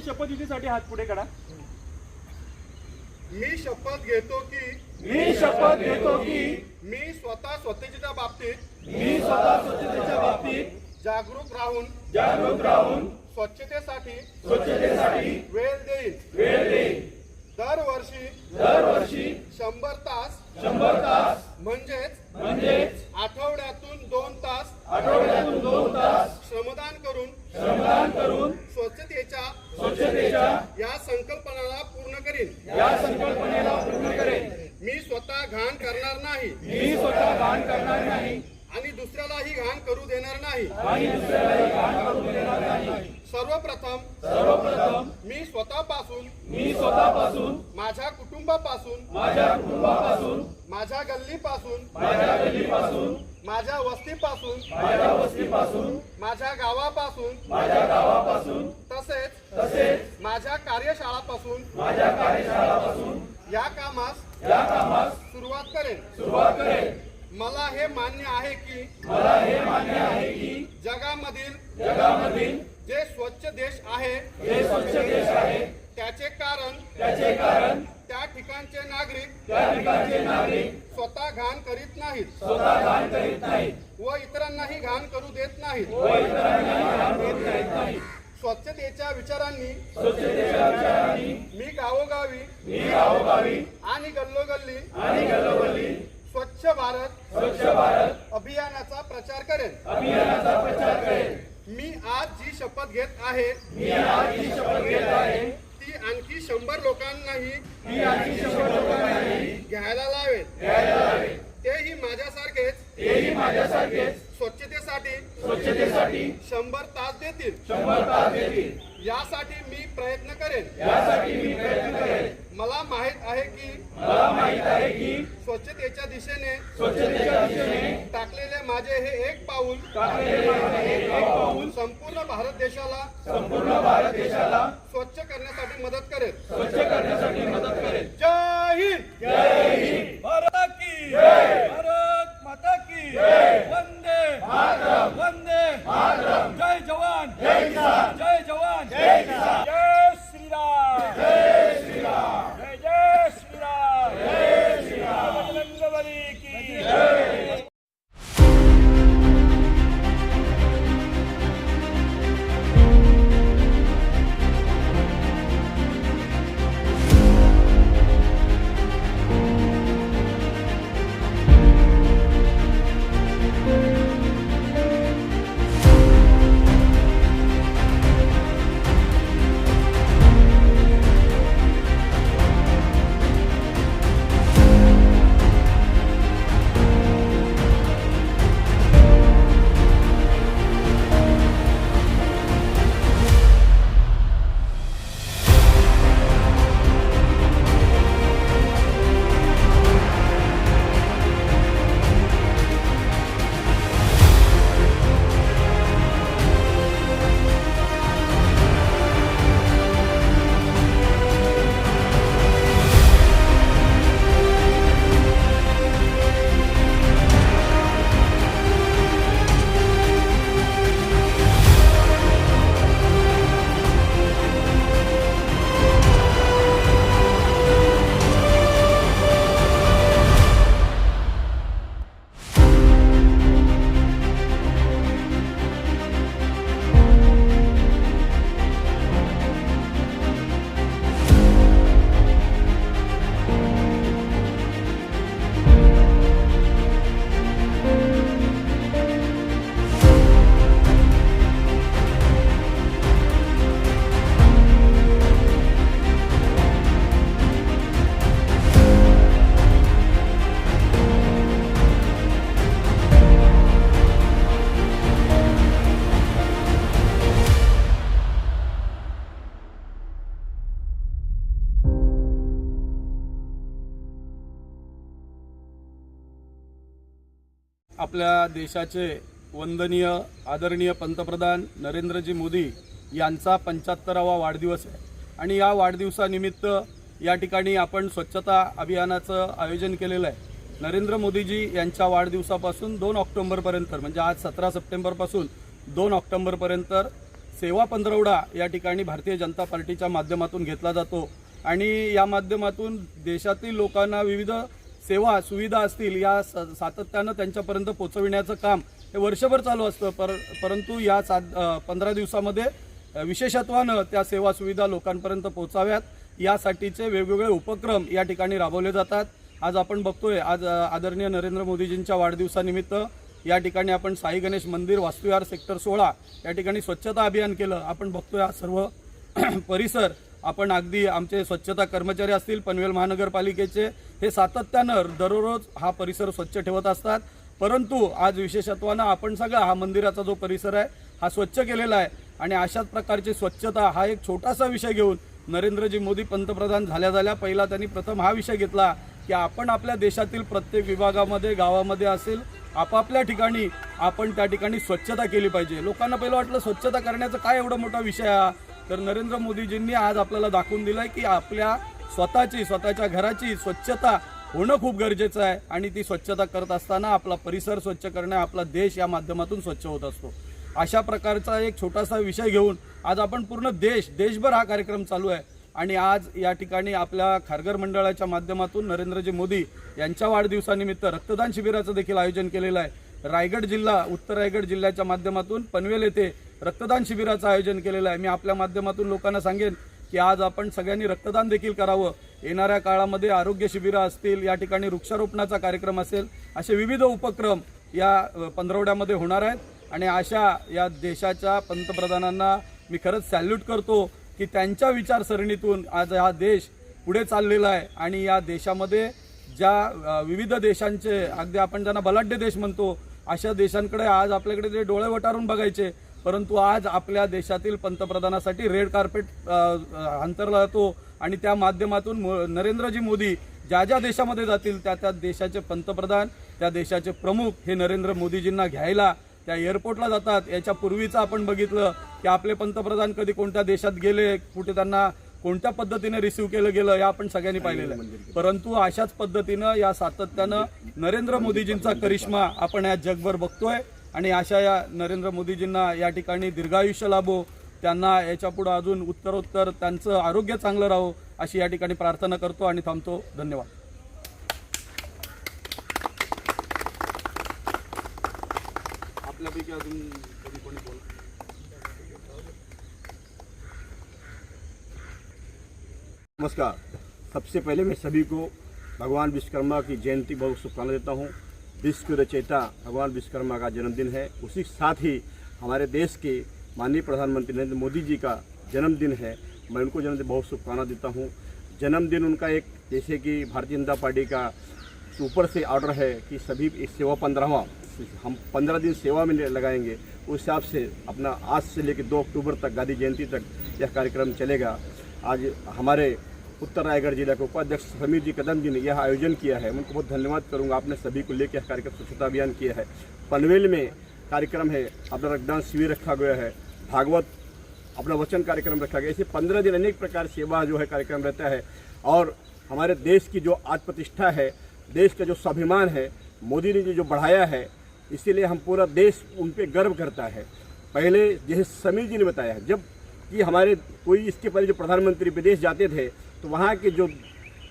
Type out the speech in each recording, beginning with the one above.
सर्वांनी शपथविधीसाठी हात पुढे करा मी शपथ घेतो की मी शपथ घेतो की मी स्वतः स्वच्छतेच्या बाबतीत मी स्वतः स्वच्छतेच्या बाबतीत जागरूक राहून जागरूक राहून स्वच्छतेसाठी स्वच्छतेसाठी वेळ देईन. वेळ देईन. दरवर्षी दरवर्षी शंभर तास शंभर तास म्हणजेच म्हणजेच आठवड्यातून दोन तास आठवड्यातून दोन तास श्रमदान करून श्रमदान करून स्वच्छतेच्या स्वच्छतेच्या या संकल्पनाला पूर्ण करीन या संकल्पनेला पूर्ण करेन मी स्वतः घाण करणार नाही मी स्वतः घाण करणार नाही आणि दुसऱ्यालाही घाण करू देणार नाही. सर्वप्रथम सर्वप्रथम मी स्वतःपासून मी स्वतःपासून माझ्या कुटुंबापासून माझ्या कुटुंबापासून माझ्या गल्लीपासून माझ्या गलीपासून माझ्या वस्तीपासून माझ्या वस्तीपासून माझ्या गावापासून माझ्या गावापासून तसेच तसेच माझ्या कार्यशाळापासून माझ्या कार्यशाळापासून या कामास या कामास सुरुवात करेन. सुरुवात करेन. मला हे मान्य आहे की मला हे मान्य आहे की जगामधील जगामधील जे स्वच्छ देश आहे जे स्वच्छ देश आहे त्याचे कारण त्याचे कारण त्या ठिकाणचे नागरिक त्या ठिकाणचे नागरिक स्वतः घाण करीत नाहीत स्वतः घाण करीत नाहीत व इतरांनाही घाण करू देत नाहीत. व इतरांनाही घाण करीत करीत नाहीत. स्वच्छतेच्या विचारांनी स्वच्छतेच्या विचारांनी मी गावोगावी मी गावोगावी आणि गल्लोगल्ली आणि गल्लोगल्ली स्वच्छ भारत. स्वच्छ भारत. अभियानाचा प्रचार करेन अभियानाचा प्रचार करेन मी आज जी शपथ घेत आहे मी आज ही शपथ घेत आहे ती आणखी शंभर लोकांनाही ती आणखी शपथ लोकांनाही घ्यायला लावेल. घ्यायला लावेल. तेही माझ्यासारखेच. तेही माझ्यासारखेच. स्वच्छतेसाठी स्वच्छतेसाठी शंभर तास देतील. शंभर तास देतील. यासाठी मी प्रयत्न करेन. यासाठी मी प्रयत्न करेन. मला माहीत आहे की मला माहीत आहे की स्वच्छतेच्या दिशेने स्वच्छतेच्या दिशेने टाकलेले माझे हे एक पाऊल टाकलेले माझे हे एक पाऊल संपूर्ण भारत देशाला संपूर्ण भारत देशाला स्वच्छ करण्यासाठी मदत करेल. स्वच्छ करण्यासाठी मदत करेल. जय हिंद! जय हिंद भारत की भारत माता की वंदे वंदे जय जवान जय किसान जय जवान जय किसान आपल्या देशाचे वंदनीय आदरणीय पंतप्रधान नरेंद्रजी मोदी यांचा पंच्याहत्तरावा वाढदिवस आहे. आणि या वाढदिवसानिमित्त या ठिकाणी आपण स्वच्छता अभियानाचं आयोजन केलेलं आहे. नरेंद्र मोदीजी यांच्या वाढदिवसापासून दोन ऑक्टोंबरपर्यंत म्हणजे आज सतरा सप्टेंबरपासून दोन ऑक्टोंबरपर्यंत सेवा पंधरवडा या ठिकाणी भारतीय जनता पार्टीच्या माध्यमातून घेतला जातो. आणि या माध्यमातून देशातील लोकांना विविध सेवा सुविधा असतील या स- सातत्यानं त्यांच्यापर्यंत पोचविण्याचं काम हे वर्षभर चालू असतं. पर परंतु या सात पंधरा दिवसामध्ये विशेषत्वानं त्या सेवा सुविधा लोकांपर्यंत पोचाव्यात. यासाठीचे वेगवेगळे उपक्रम या ठिकाणी राबवले जातात. आज आपण बघतोय आज आदरणीय नरेंद्र मोदीजींच्या वाढदिवसानिमित्त या ठिकाणी आपण साई गणेश मंदिर वास्तुविहार सेक्टर सोळा या ठिकाणी स्वच्छता अभियान केलं. आपण बघतोय हा सर्व परिसर आपण अगदी आमचे स्वच्छता कर्मचारी असतील पनवेल महानगरपालिकेचे हे सातत्यानं दररोज हा परिसर स्वच्छ ठेवत असतात. परंतु आज विशेषत्वानं आपण सगळा हा मंदिराचा जो परिसर आहे हा स्वच्छ केलेला आहे. आणि अशाच प्रकारची स्वच्छता हा एक छोटासा विषय घेऊन नरेंद्रजी मोदी पंतप्रधान झाल्या झाल्या पहिला त्यांनी प्रथम हा विषय घेतला की आपण आपल्या देशातील प्रत्येक विभागामध्ये गावामध्ये असेल आपापल्या ठिकाणी आपण त्या ठिकाणी स्वच्छता केली पाहिजे. लोकांना पहिलं वाटलं स्वच्छता करण्याचा काय एवढा मोठा विषय हा? तर नरेंद्र मोदीजींनी आज आपल्याला दाखवून दिलंय की आपल्या स्वतःची स्वतःच्या घराची स्वच्छता होणं खूप गरजेचं आहे आणि ती स्वच्छता करत असताना आपला परिसर स्वच्छ करणं आपला देश या माध्यमातून स्वच्छ होत असतो. अशा प्रकारचा एक छोटासा विषय घेऊन आज आपण पूर्ण देश देशभर हा कार्यक्रम चालू आहे. आणि आज या ठिकाणी आपल्या खारघर मंडळाच्या माध्यमातून नरेंद्रजी मोदी यांच्या वाढदिवसानिमित्त रक्तदान शिबिराचं देखील आयोजन केलेलं आहे. रायगड जिल्हा उत्तर रायगड जिल्ह्याच्या माध्यमातून पनवेल येथे रक्तदान शिबिराचं आयोजन केलेलं आहे. मी आपल्या माध्यमातून लोकांना सांगेन की आज आपण सगळ्यांनी रक्तदान देखील करावं. येणाऱ्या काळामध्ये आरोग्य शिबिरं असतील या ठिकाणी वृक्षारोपणाचा कार्यक्रम असेल असे विविध उपक्रम या पंधरवड्यामध्ये होणार आहेत. आणि अशा या देशाच्या पंतप्रधानांना मी खरंच सॅल्यूट करतो की त्यांच्या विचारसरणीतून आज हा देश पुढे चाललेला आहे. आणि या देशामध्ये ज्या विविध देशांचे अगदी आपण ज्यांना बलाढ्य देश म्हणतो अशा देशांकडे आज आपल्याकडे ते डोळे वटारून बघायचे परंतु आज आपल्या देशातील पंतप्रधानासाठी रेड कार्पेट अंतरला जातो आणि त्या माध्यमातून मो- नरेंद्रजी मोदी ज्या ज्या देशामध्ये जातील त्या त्या देशाचे पंतप्रधान त्या देशाचे प्रमुख हे नरेंद्र मोदीजींना घ्यायला त्या एअरपोर्टला जातात. याच्या पूर्वीचं आपण बघितलं की आपले पंतप्रधान कधी कोणत्या देशात गेले कुठे त्यांना कोणत्या पद्धतीने रिसिव्ह केलं गेलं या आपण सगळ्यांनी पाहिलेलं आहे. परंतु अशाच पद्धतीनं या सातत्यानं नरेंद्र मोदीजींचा करिश्मा आपण या जगभर बघतोय. आणि अशा या नरेंद्र मोदीजींना या ठिकाणी दीर्घायुष्य लाभो त्यांना याच्यापुढं अजून उत्तरोत्तर त्यांचं आरोग्य चांगलं राहो अशी या ठिकाणी प्रार्थना करतो आणि थांबतो. धन्यवाद. आपल्यापैकी अजून कधी कोणी बोल नमस्कार. सबसे पहले मैं सभी को भगवान विश्वकर्मा की जयंती बहुत शुभकामना देता हूँ। विश्व रचयिता भगवान विश्वकर्मा का जन्मदिन है। उसी साथ ही हमारे देश के माननीय प्रधानमंत्री नरेंद्र मोदी जी का जन्मदिन है। मैं उनको जन्मदिन बहुत शुभकामना देता हूँ। जन्मदिन उनका एक, जैसे कि भारतीय जनता पार्टी का ऊपर से ऑर्डर है कि सभी सेवा पंद्रहवा, हम पंद्रह दिन सेवा में लगाएँगे। उस हिसाब से अपना आज से लेकर दो अक्टूबर तक गांधी जयंती तक यह कार्यक्रम चलेगा। आज हमारे उत्तर रायगढ़ जिला के उपाध्यक्ष समीर जी कदम जी ने यह आयोजन किया है। उनको बहुत धन्यवाद करूँगा। आपने सभी को लेकर कार्यक्रम स्वच्छता अभियान किया है। पनवेल में कार्यक्रम है। अपना रक्तदान शिविर रखा गया है। भागवत अपना वचन कार्यक्रम रखा गया ऐसे पंद्रह दिन अनेक प्रकार सेवा जो है कार्यक्रम रहता है। और हमारे देश की जो आज प्रतिष्ठा है, देश का जो स्वाभिमान है, मोदी ने जो बढ़ाया है, इसीलिए हम पूरा देश उन पर गर्व करता है। पहले जैसे समीर जी ने बताया, जब कि हमारे कोई इसके पहले जो प्रधानमंत्री विदेश जाते थे तो वहाँ के जो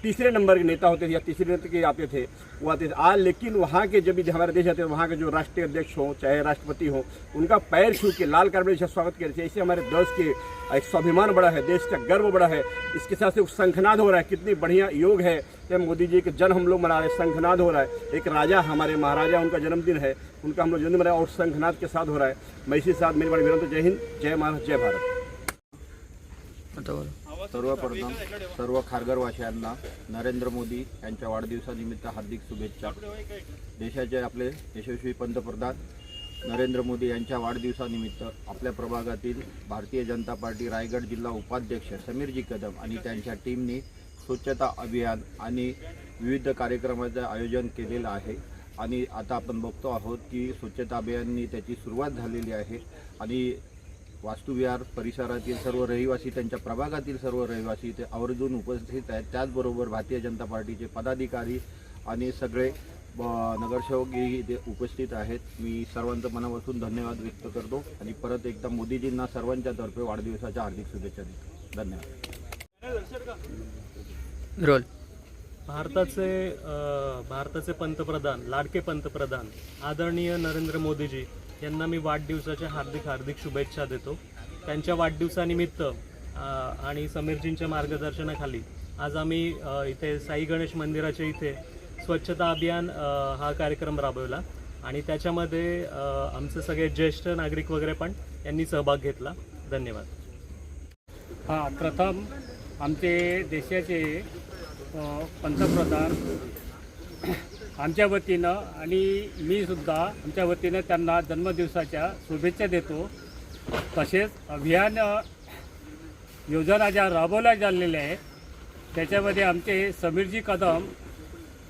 तीसरे नंबर के नेता होते थे या तीसरे नेता के आते थे, वो आते थे। आज लेकिन वहाँ के जब भी हमारे देश आते थे वहाँ के जो राष्ट्रीय अध्यक्ष हों, चाहे राष्ट्रपति हों, उनका पैर छू के लाल कार्पेट जैसा स्वागत करते थे इससे हमारे देश के एक स्वाभिमान बड़ा है, देश का गर्व बड़ा है। इसके साथ से शंखनाद हो रहा है। कितनी बढ़िया योग है। जब मोदी जी के जन्म हम लोग मना रहे हैं। शंखनाद हो रहा है। एक राजा हमारे महाराजा, उनका जन्मदिन है। उनका हम लोग जन्म मनाया और शंखनाद के साथ हो रहा है। मैं इसी साथ मेरी बड़ी विनंती जय हिंद, जय महाराज जय भारत। सर्वप्रथम सर्व खारघरवासियांना नरेंद्र मोदी यांच्या वाढदिवसानिमित्त हार्दिक शुभेच्छा. देशाचे आपले यशस्वी पंतप्रधान नरेंद्र मोदी यांच्या वाढदिवसानिमित्त आपल्या प्रभागातील भारतीय जनता पार्टी रायगड जिल्हा उपाध्यक्ष समीरजी कदम आणि त्यांच्या टीमने स्वच्छता अभियान आणि विविध कार्यक्रमाचं आयोजन केलेलं आहे. आणि आता आपण बघतो आहोत की स्वच्छता अभियाननी त्याची सुरुवात झालेली आहे. आणि वास्तुविहार परिसरातील सर्व रहिवासी त्यांच्या प्रभागातील सर्व रहिवासी इथे आवर्जून उपस्थित आहेत. त्याचबरोबर भारतीय जनता पार्टीचे पदाधिकारी आणि सगळे ब- नगरसेवकही इथे उपस्थित आहेत. मी सर्वांचं मनापासून धन्यवाद व्यक्त करतो आणि परत एकदा मोदीजींना सर्वांच्या तर्फे वाढदिवसाच्या हार्दिक शुभेच्छा देतो. धन्यवाद. रोल. भारताचे भारताचे पंतप्रधान लाडके पंतप्रधान आदरणीय नरेंद्र मोदीजी यांना मी वाढदिवसाच्या हार्दिक हार्दिक शुभेच्छा देतो. त्यांच्या वाढदिवसानिमित्त आणि समीरजींच्या मार्गदर्शनाखाली आज आम्ही इथे साई गणेश मंदिराच्या इथे स्वच्छता अभियान हा कार्यक्रम राबवला. आणि त्याच्यामध्ये आमचे सगळे ज्येष्ठ नागरिक वगैरे पण यांनी सहभाग घेतला. धन्यवाद. हा प्रथम आमचे देशाचे पंतप्रधान आमच्या वतीनं आणि मी सुद्धा आमच्या वतीनं त्यांना जन्मदिवसाच्या शुभेच्छा देतो. तसेच अभियान योजना ज्या राबवल्या झालेल्या आहेत त्याच्यामध्ये आमचे समीरजी कदम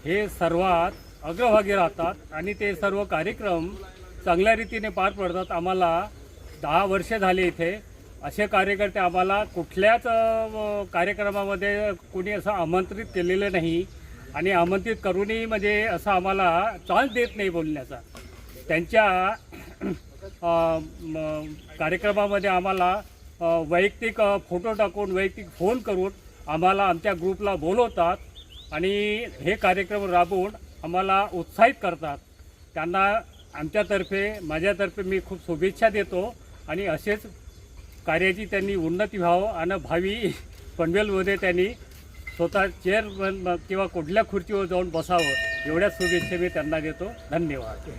हे सर्वात अग्रभागी राहतात आणि ते सर्व कार्यक्रम चांगल्या रीतीने पार पडतात. आम्हाला दहा वर्षे झाले इथे. असे कार्यकर्ते आम्हाला कुठल्याच कार्यक्रमामध्ये कोणी असं आमंत्रित केलेलं नाही. आणि आमंत्रित करूनही म्हणजे असं आम्हाला चान्स देत नाही बोलण्याचा. त्यांच्या कार्यक्रमामध्ये आम्हाला वैयक्तिक फोटो टाकून वैयक्तिक फोन करून आम्हाला आमच्या ग्रुपला बोलवतात आणि हे कार्यक्रम राबवून आम्हाला उत्साहित करतात. त्यांना आमच्यातर्फे माझ्यातर्फे मी खूप शुभेच्छा देतो आणि असेच कार्याची त्यांनी उन्नती व्हावं आणि भावी पनवेलमध्ये त्यांनी स्वतः चेअर किंवा कुठल्या खुर्चीवर जाऊन बसावं एवढ्याच शुभेच्छा मी त्यांना देतो. धन्यवाद.